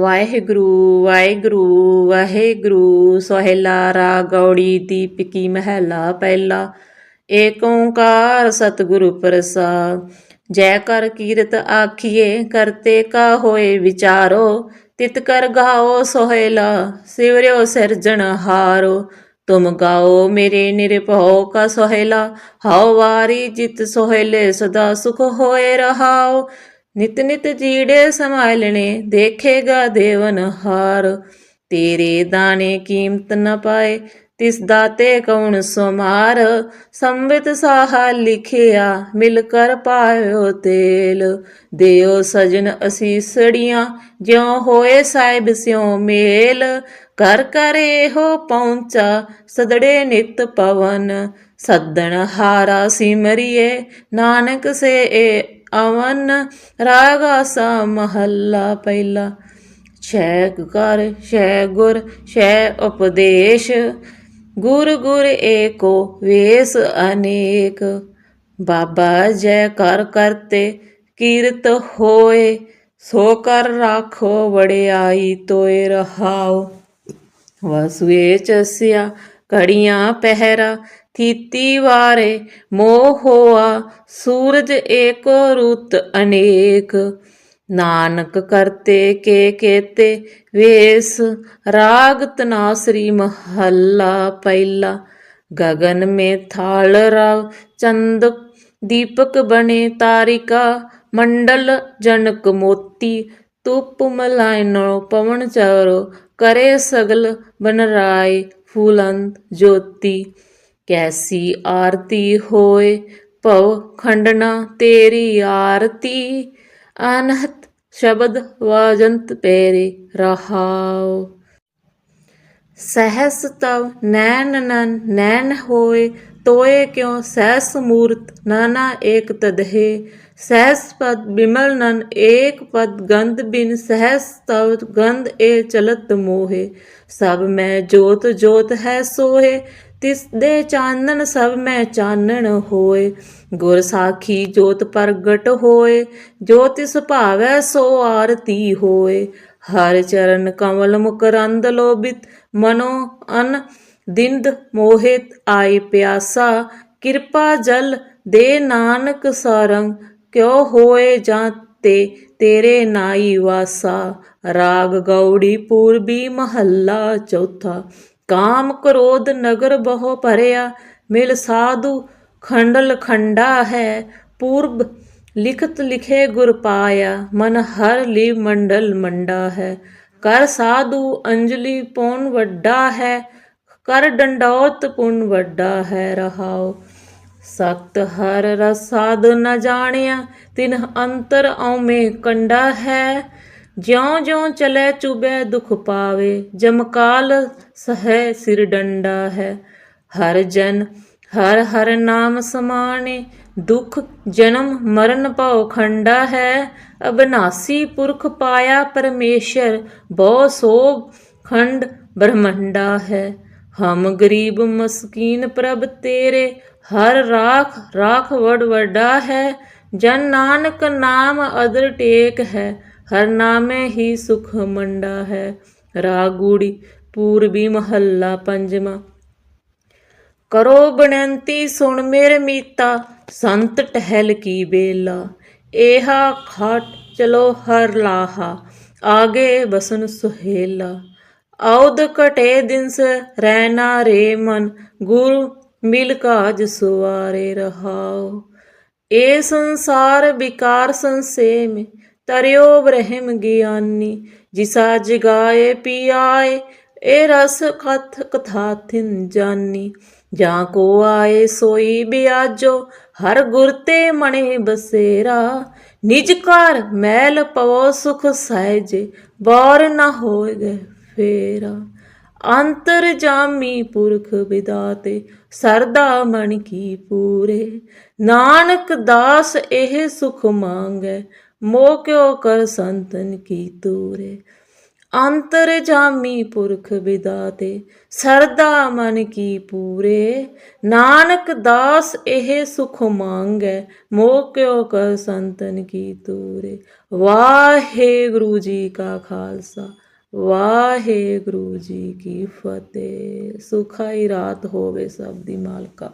ਵਾਹਿਗੁਰੂ ਵਾਹਿਗੁਰੂ ਵਾਹਿਗੁਰੂ, ਸੋਹਿਲਾ ਰਾਗ ਗੌੜੀ ਦੀਪਕੀ ਮਹਲਾ ਪਹਿਲਾ। ਏਕ ਓੰਕਾਰ ਸਤਿਗੁਰੂ ਪ੍ਰਸਾਦ ਜੈ ਕਰ ਕੀਰਤ ਆਖੀਏ ਕਰਤੇ ਕਾ ਹੋਏ ਵਿਚਾਰੋ, ਤਿਤ ਕਰ ਗਾਓ ਸੋਹਿਲਾ, ਸਿਵਰਿਓ ਸਿਰਜਣ ਹਾਰੋ। ਤੁਮ ਗਾਓ ਮੇਰੇ ਨਿਰਭਉ ਕਾ ਸੋਹਿਲਾ, ਹਉ ਵਾਰੀ ਜਿਤ ਸੋਹਿਲੇ ਸਦਾ ਸੁਖ ਹੋਏ ਰਹਾਓ। ਨਿਤ ਨਿਤ ਜੀੜੇ ਸੰਭਾਲਣੇ ਦੇਖੇਗਾ ਦੇਵਨ ਹਾਰ। ਤੇਰੇ ਦਾਣੇ ਕੀਮਤ ਨਾ ਪਾਏ, ਤਿਸ ਦਾਤੇ ਕੌਣ ਸੁਮਾਰ। ਸੰਵਿਤ ਸਾਹਾ ਲਿਖਿਆ, ਮਿਲ ਕਰ ਪਾਇਓ ਤੇਲ। ਦਿਓ ਸਜਣ ਅਸੀਸੜੀਆਂ ਜਿਉ ਹੋਏ ਸਾਹਿਬ ਸਿਉ ਮੇਲ। ਕਰ ਕਰ ਇਹੋ ਪਹੁੰਚਾ, ਸਦੜੇ ਨਿਤ ਪਵਨ। ਸੱਦਣ ਹਾਰਾ ਸਿਮਰਿਏ, ਨਾਨਕ ਸੇ ਏ ਅਵਨ ਰਾਗਾ ਸਾ ਮਹੱਲਾ ਪਹਿਲਾ। ਛੈ ਕਰ ਛੈ ਗੁਰ ਛੈ ਉਪਦੇਸ਼। ਗੁਰ ਗੁਰ ਏਕੋ ਵੇਸ ਅਨੇਕ। ਬਾਬਾ ਜੈ ਕਰ ਕਰਤੇ ਕੀਰਤ ਹੋਏ, ਸੋ ਕਰ ਰਾਖੋ ਵੜਿਆਈ ਤੋਏ ਰਹਾਓ ਵਸੁਏ ਚਸਿਆ ਘੜੀਆਂ ਪਹਿਰਾ, ਥੀਤੀ ਵਾਰੇ ਮੋਹ ਹੋਆ, ਸੂਰਜ ਏਕੋ ਰੁੱਤ ਅਨੇਕ। ਨਾਨਕ ਕਰਤੇ ਕੇ ਕੇਤੇ ਵੇਸ ਰਾਗ ਤਨਾਸਰੀ ਮਹੱਲਾ ਪਹਿਲਾ। ਗਗਨ ਮੇ ਥਾਲ राव चंद दीपक बने तारिका मंडल जनक मोती तुप मलायनो पवन चारो करे सगल बन राय ਫੂਲੰਦ ਜੋਤੀ, ਕੈਸੀ ਆਰਤੀ ਹੋਏ ਭਉ ਖੰਡਨਾ ਤੇਰੀ ਆਰਤੀ, ਅਨਹਤ ਸ਼ਬਦ ਵਾਜੰਤ ਪੇਰੇ ਰਹਾਉ। ਸਹਸ ਤਵ ਨੈਨਨਨ ਨੈਨ ਹੋਏ ਤੋਏ ਕਿਉ ਸਹਿਸ ਮੂਰਤ ਨਾਨਾ ਏਕ ਤਦਹੇ, ਸਹਸ ਪਦ ਬਿਮਲ ਨਨ ਏਕ ਪਦ ਗੰਧ ਬਿਨ ਸਹਸ ਤਵ ਗੰਧ ਏ ਚਲਤ ਮੋਹੇ, ਸਭ ਮੈਂ ਜੋਤ ਜੋਤ ਹੈ ਸੋਹੇ, ਤਿਸ ਦੇ ਚਾਨਣ ਸਭ ਮੈਂ ਚਾਨਣ ਹੋਏ, ਗੁਰ ਸਾਖੀ ਜੋਤ ਪ੍ਰਗਟ ਹੋਏ, ਜੋ ਤਿਸ ਭਾਵੈ ਸੋ ਆਰਤੀ ਹੋਏ, ਹਰ ਚਰਨ ਕਮਲ ਮੁਕਰੰਦ ਲੋਭਿਤ ਮਨੋ ਅਨ ਦਿੰਦ ਮੋਹਿਤ ਆਈ ਪਿਆਸਾ, ਕਿਰਪਾ ਜਲ ਦੇ ਨਾਨਕ ਸਰੰਗ, ਕਿਉ ਹੋਏ ਜਾਂ ਤੇ ਤੇਰੇ ਨਾਈ ਵਾਸਾ। ਰਾਗ ਗੌੜੀ ਪੂਰਬੀ ਮਹੱਲਾ ਚੌਥਾ। ਕਾਮ ਕ੍ਰੋਧ ਨਗਰ ਬਹੁ ਭਰਿਆ, ਮਿਲ ਸਾਧੂ ਖੰਡਲ ਖੰਡਾ ਹੈ। ਪੂਰਬ ਲਿਖਤ ਲਿਖੇ ਗੁਰ ਪਾਇਆ, ਮਨ ਹਰ ਲੀ ਮੰਡਲ ਮੰਡਾ ਹੈ। ਕਰ ਸਾਧੂ ਅੰਜਲੀ ਪੌਣ ਵੱਡਾ ਹੈ ਕਰ ਡੰਡੌਤ ਪੁੰਨ ਵੱਡਾ ਹੈ ਰਹਾਉ। ਸਖਤ ਹਰ ਰਸਾਦ ਸਾਧ ਨ ਜਾਣਿਆ, ਤਿਨ ਅੰਤਰ ਔਮੇ ਕੰਡਾ ਹੈ। ਜਿਉ ਜਿਉ ਚਲੇ ਚੁਬੈ ਦੁਖ ਪਾਵੇ ਜਮਕਾਲ ਸਹਿ ਸਿਰ ਡੰਡਾ ਹੈ। ਹਰ ਜਨ ਹਰ ਹਰ ਨਾਮ ਸਮਾਣੇ, ਦੁਖ ਜਨਮ ਮਰਨ ਭਉ ਖੰਡਾ ਹੈ। ਅਬਨਾਸੀ ਪੁਰਖ ਪਾਇਆ ਪਰਮੇਸ਼ਰ, ਬਹੁ ਸੋਭ ਖੰਡ ਬ੍ਰਹਮੰਡਾ ਹੈ। ਹਮ ਗਰੀਬ ਮਸਕੀਨ ਪ੍ਰਭ ਤੇਰੇ, ਹਰ ਰਾਖ ਰਾਖ ਵਡ ਵੱਡਾ ਹੈ। ਜਨ ਨਾਨਕ ਨਾਮ ਅਦਰ ਟੇਕ ਹੈ, ਹਰ ਨਾਮੇ ਹੀ ਸੁਖ ਮੰਡਾ ਹੈ। ਰਾਗੂੜੀ, ਪੂਰਬੀ ਮਹੱਲਾ ਪੰਜਵਾਂ। ਕਰੋ ਬਣੰਤੀ ਸੁਣ ਮੇਰੇ ਮੀਤਾ, ਸੰਤ ਟਹਿਲ ਕੀ ਬੇਲਾ। ਏਹਾ ਖਾਟ ਚਲੋ ਹਰ ਲਾਹਾ, ਆਗੇ ਬਸਨ ਸੁਹੇਲਾ। ਔਦ ਘਟੇ ਦਿਨਸ ਰਹਿਣਾ ਰੇ ਮਨ, ਗੁਰੂ ਮਿਲ ਕਾਜ ਸੁਵਾਰੇ ਰਹਾਓ ਏ ਸੰਸਾਰ ਵਿਕਾਰ ਸੰਸੇਮ, ਤਰਿਓ ਬ੍ਰਹਮ ਗਿਆਨੀ, ਜਿਸਾ ਜਗਾਏ ਪਿਆਏ, ਏ ਰਸ ਕਥ ਕਥਾ ਥਿਨ ਜਾਨੀ। ਜਾਂ ਕੋ ਆਏ ਸੋਈ ਬਿਆਜੋ, ਹਰ ਗੁਰ ਤੇ ਮਣੇ ਬਸੇਰਾ। ਨਿਜ ਘਰ ਮੈਲ ਪਵੋ ਸੁਖ ਸਹਿਜੇ ਬਾਰ ਨਾ ਹੋਏ ਗਏ ਫੇਰਾ। ਅੰਤਰ ਜਾਮੀ ਪੁਰਖ ਵਿਦਾਤੇ, ਸਰਦਾ ਮਨ ਕੀ ਪੂਰੇ। ਨਾਨਕ ਦਾਸ ਇਹ ਸੁਖ ਮੰਗੈ, ਮੋਹ ਕਿਉ ਕਰ ਸੰਤਨ ਕੀ ਤੂਰੇ ਅੰਤਰ ਜਾਮੀ ਪੁਰਖ ਵਿਦਾਤੇ, ਸਰਦਾ ਮਨ ਕੀ ਪੂਰੇ। ਨਾਨਕ ਦਾਸ ਇਹ ਸੁਖ ਮੰਗੈ, ਮੋਹ ਕਿਉ ਕਰ ਸੰਤਨ ਕੀ ਤੂਰੇ ਵਾਹਿਗੁਰੂ ਜੀ ਕਾ ਖਾਲਸਾ ਵਾਹਿਗੁਰੂ ਜੀ ਕੀ ਫਤਿਹ। ਸੁਖਾਈ ਰਾਤ ਹੋਵੇ ਸਭ ਦੀ ਮਾਲਕਾ।